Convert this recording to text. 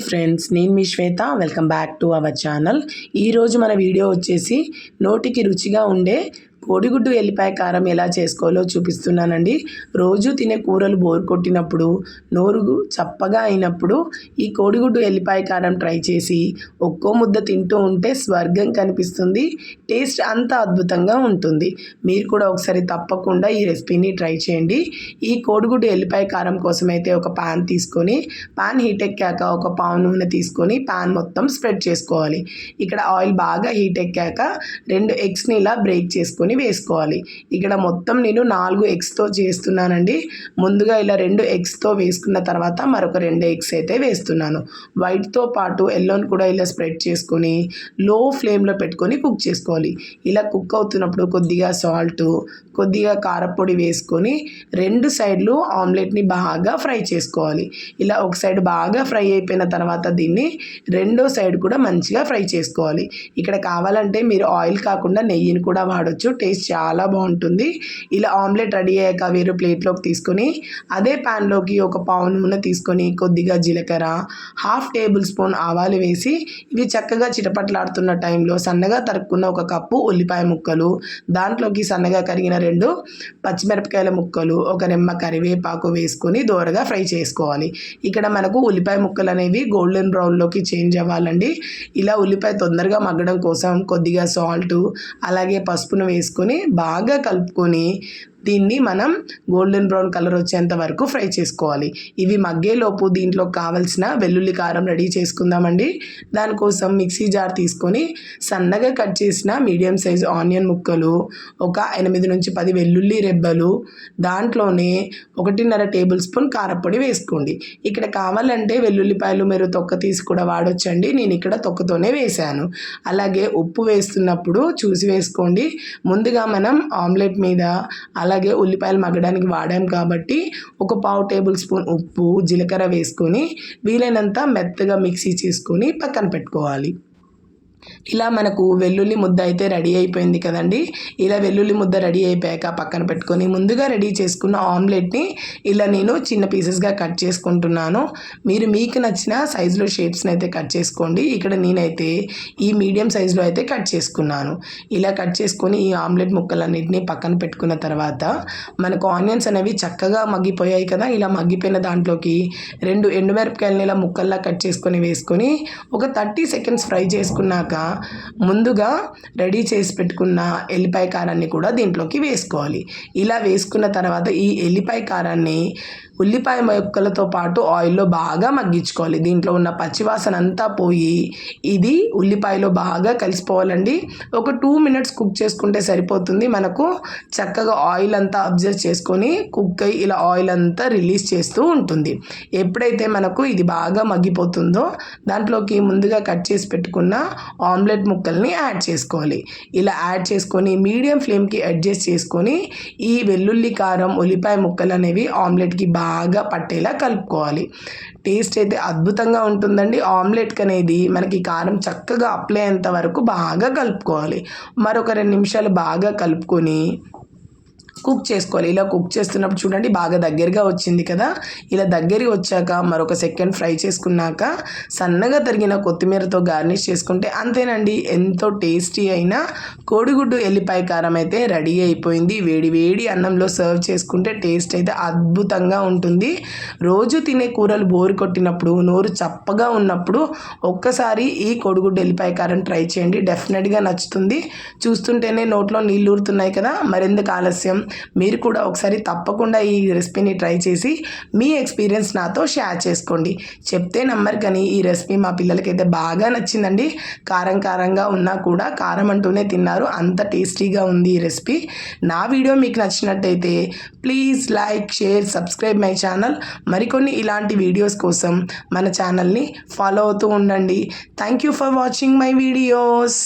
Friends నేను మీ Shweta. Welcome back to our channel ఈరోజు మన వీడియో వచ్చేసి నోటికి రుచిగా ఉండే కోడిగుడ్డు ఎల్లిపాయ కారం ఎలా చేసుకోవాలో చూపిస్తున్నానండి. రోజు తినే కూరలు బోర్ కొట్టినప్పుడు నోరు చప్పగా అయినప్పుడు ఈ కోడిగుడ్డు ఎల్లిపాయ కారం ట్రై చేసి ఒక్కో ముద్ద తింటూ ఉంటే స్వర్గం కనిపిస్తుంది. టేస్ట్ అంత అద్భుతంగా ఉంటుంది. మీరు కూడా ఒకసారి తప్పకుండా ఈ రెసిపీని ట్రై చేయండి. ఈ కోడిగుడ్డు ఎల్లిపాయ కారం కోసం అయితే ఒక పాన్ తీసుకొని పాన్ హీట్ ఎక్కాక ఒక పావు నూనె తీసుకొని పాన్ మొత్తం స్ప్రెడ్ చేసుకోవాలి. ఇక్కడ ఆయిల్ బాగా హీట్ ఎక్కాక రెండు ఎగ్స్ని ఇలా బ్రేక్ చేసుకొని వేసుకోవాలి. ఇక్కడ మొత్తం నేను నాలుగు ఎగ్స్తో చేస్తున్నానండి. ముందుగా ఇలా రెండు ఎగ్స్తో వేసుకున్న తర్వాత మరొక రెండు ఎగ్స్ అయితే వేస్తున్నాను. వైట్తో పాటు ఎల్లోని కూడా ఇలా స్ప్రెడ్ చేసుకొని లో ఫ్లేమ్లో పెట్టుకొని కుక్ చేసుకోవాలి. ఇలా కుక్ అవుతున్నప్పుడు కొద్దిగా సాల్ట్ కొద్దిగా కారపొడి వేసుకొని రెండు సైడ్లు ఆమ్లెట్ని బాగా ఫ్రై చేసుకోవాలి. ఇలా ఒక సైడ్ బాగా ఫ్రై అయిపోయిన తర్వాత దీన్ని రెండో సైడ్ కూడా మంచిగా ఫ్రై చేసుకోవాలి. ఇక్కడ కావాలంటే మీరు ఆయిల్ కాకుండా నెయ్యిని కూడా వాడచ్చు టేస్ట్ చాలా బాగుంటుంది. ఇలా ఆమ్లెట్ రెడీ అయ్యాక వేరే ప్లేట్లోకి తీసుకొని అదే ప్యాన్లోకి ఒక పావు నూనె తీసుకొని కొద్దిగా జీలకర్ర హాఫ్ టేబుల్ స్పూన్ ఆవాలు వేసి ఇవి చక్కగా చిటపట్లాడుతున్న టైంలో సన్నగా తరుక్కున్న ఒక కప్పు ఉల్లిపాయ ముక్కలు దాంట్లోకి సన్నగా కరిగిన రెండు పచ్చిమిరపకాయల ముక్కలు ఒక నిమ్మ కరివేపాకు వేసుకొని దోరగా ఫ్రై చేసుకోవాలి. ఇక్కడ మనకు ఉల్లిపాయ ముక్కలు అనేవి గోల్డెన్ బ్రౌన్లోకి చేంజ్ అవ్వాలండి. ఇలా ఉల్లిపాయ తొందరగా మగ్గడం కోసం కొద్దిగా సాల్ట్ అలాగే పసుపును వేసుకొని తీసుకొని బాగా కలుపుకొని దీన్ని మనం గోల్డెన్ బ్రౌన్ కలర్ వచ్చేంత వరకు ఫ్రై చేసుకోవాలి. ఇవి మగ్గేలోపు దీంట్లో కావలసిన వెల్లుల్లి కారం రెడీ చేసుకుందామండి. దానికోసం మిక్సీ జార్ తీసుకొని సన్నగా కట్ చేసిన మీడియం సైజ్ ఆనియన్ ముక్కలు ఒక ఎనిమిది నుంచి పది వెల్లుల్లి రెబ్బలు దాంట్లోనే ఒకటిన్నర టేబుల్ స్పూన్ కారపొడి వేసుకోండి. ఇక్కడ కావాలంటే వెల్లుల్లిపాయలు మీరు తొక్క తీసి కూడా వాడొచ్చండి. నేను ఇక్కడ తొక్కతోనే వేశాను. అలాగే ఉప్పు వేస్తున్నప్పుడు చూసి వేసుకోండి. ముందుగా మనం ఆమ్లెట్ మీద అలాగే ఉల్లిపాయలు మగ్గడానికి వాడాం కాబట్టి ఒక పావు టేబుల్ స్పూన్ ఉప్పు జీలకర్ర వేసుకొని వీలైనంత మెత్తగా మిక్సీ చేసుకొని పక్కన పెట్టుకోవాలి. ఇలా మనకు వెల్లుల్లి ముద్ద అయితే రెడీ అయిపోయింది కదండి. ఇలా వెల్లుల్లి ముద్ద రెడీ అయిపోయాక పక్కన పెట్టుకొని ముందుగా రెడీ చేసుకున్న ఆమ్లెట్ని ఇలా నేను చిన్న పీసెస్గా కట్ చేసుకుంటున్నాను. మీరు మీకు నచ్చిన సైజులో షేప్స్ని అయితే కట్ చేసుకోండి. ఇక్కడ నేనైతే ఈ మీడియం సైజులో అయితే కట్ చేసుకున్నాను. ఇలా కట్ చేసుకొని ఈ ఆమ్లెట్ ముక్కలన్నింటినీ పక్కన పెట్టుకున్న తర్వాత మనకు ఆనియన్స్ అనేవి చక్కగా మగ్గిపోయాయి కదా. ఇలా మగ్గిపోయిన దాంట్లోకి రెండు ఎండుమిరపకాయలని ఇలా ముక్కల్లా కట్ చేసుకొని వేసుకొని ఒక థర్టీ సెకండ్స్ ఫ్రై చేసుకున్నాక ముందుగా రెడీ చేసి పెట్టుకున్న ఎల్లిపాయ కారాన్ని కూడా దీంట్లోకి వేసుకోవాలి. ఇలా వేసుకున్న తర్వాత ఈ ఎల్లిపాయ కారాన్ని ఉల్లిపాయ ముక్కలతో పాటు ఆయిల్లో బాగా మగ్గించుకోవాలి. దీంట్లో ఉన్న పచ్చివాసన అంతా పోయి ఇది ఉల్లిపాయలో బాగా కలిసిపోవాలండి. ఒక టూ మినిట్స్ కుక్ చేసుకుంటే సరిపోతుంది. మనకు చక్కగా ఆయిల్ అంతా అబ్జర్వ్ చేసుకొని కుక్ అయ్యి ఇలా ఆయిల్ అంతా రిలీజ్ చేస్తూ ఉంటుంది. ఎప్పుడైతే మనకు ఇది బాగా మగ్గిపోతుందో దాంట్లోకి ముందుగా కట్ చేసి పెట్టుకున్న ఆమ్లెట్ ముక్కల్ని యాడ్ చేసుకోవాలి. ఇలా యాడ్ చేసుకొని మీడియం ఫ్లేమ్కి అడ్జస్ట్ చేసుకొని ఈ వెల్లుల్లి కారం ఉల్లిపాయ ముక్కలు అనేవి ఆమ్లెట్కి బాగా పట్టేలా కలుపుకోవాలి. టేస్ట్ అయితే అద్భుతంగా ఉంటుందండి. ఆమ్లెట్కి అనేది మనకి కారం చక్కగా అప్లై అయ్యేంత వరకు బాగా కలుపుకోవాలి. మరొక రెండు నిమిషాలు బాగా కలుపుకొని కుక్ చేసుకోవాలి. ఇలా కుక్ చేస్తున్నప్పుడు చూడండి బాగా దగ్గరగా వచ్చింది కదా. ఇలా దగ్గరికి వచ్చాక మరొక సెకండ్ ఫ్రై చేసుకున్నాక సన్నగా తరిగిన కొత్తిమీరతో గార్నిష్ చేసుకుంటే అంతేనండి. ఎంతో టేస్టీ అయిన కోడిగుడ్డు ఎల్లిపాయ కారం అయితే రెడీ అయిపోయింది. వేడి వేడి అన్నంలో సర్వ్ చేసుకుంటే టేస్ట్ అయితే అద్భుతంగా ఉంటుంది. రోజు తినే కూరలు బోరు కొట్టినప్పుడు నోరు చప్పగా ఉన్నప్పుడు ఒక్కసారి ఈ కోడిగుడ్డు ఎల్లిపాయ కారం ట్రై చేయండి. డెఫినెట్గా నచ్చుతుంది. చూస్తుంటేనే నోట్లో నీళ్ళు ఊరుతున్నాయి కదా. మరెందుకు ఆలస్యం? మీరు కూడా ఒకసారి తప్పకుండా ఈ రెసిపీని ట్రై చేసి మీ ఎక్స్పీరియన్స్ నాతో షేర్ చేసుకోండి. చెప్తే నమ్మరు కానీ ఈ రెసిపీ మా పిల్లలకైతే బాగా నచ్చిందండి. కారం కారంగా ఉన్నా కూడా కారం అంటూనే తిన్నారు. అంత టేస్టీగా ఉంది ఈ రెసిపీ. నా వీడియో మీకు నచ్చినట్టయితే please like share subscribe my channel. మరికొన్ని ఇలాంటి వీడియోస్ కోసం మన ఛానల్ని ఫాలో అవుతూ ఉండండి. Thank you for watching my videos.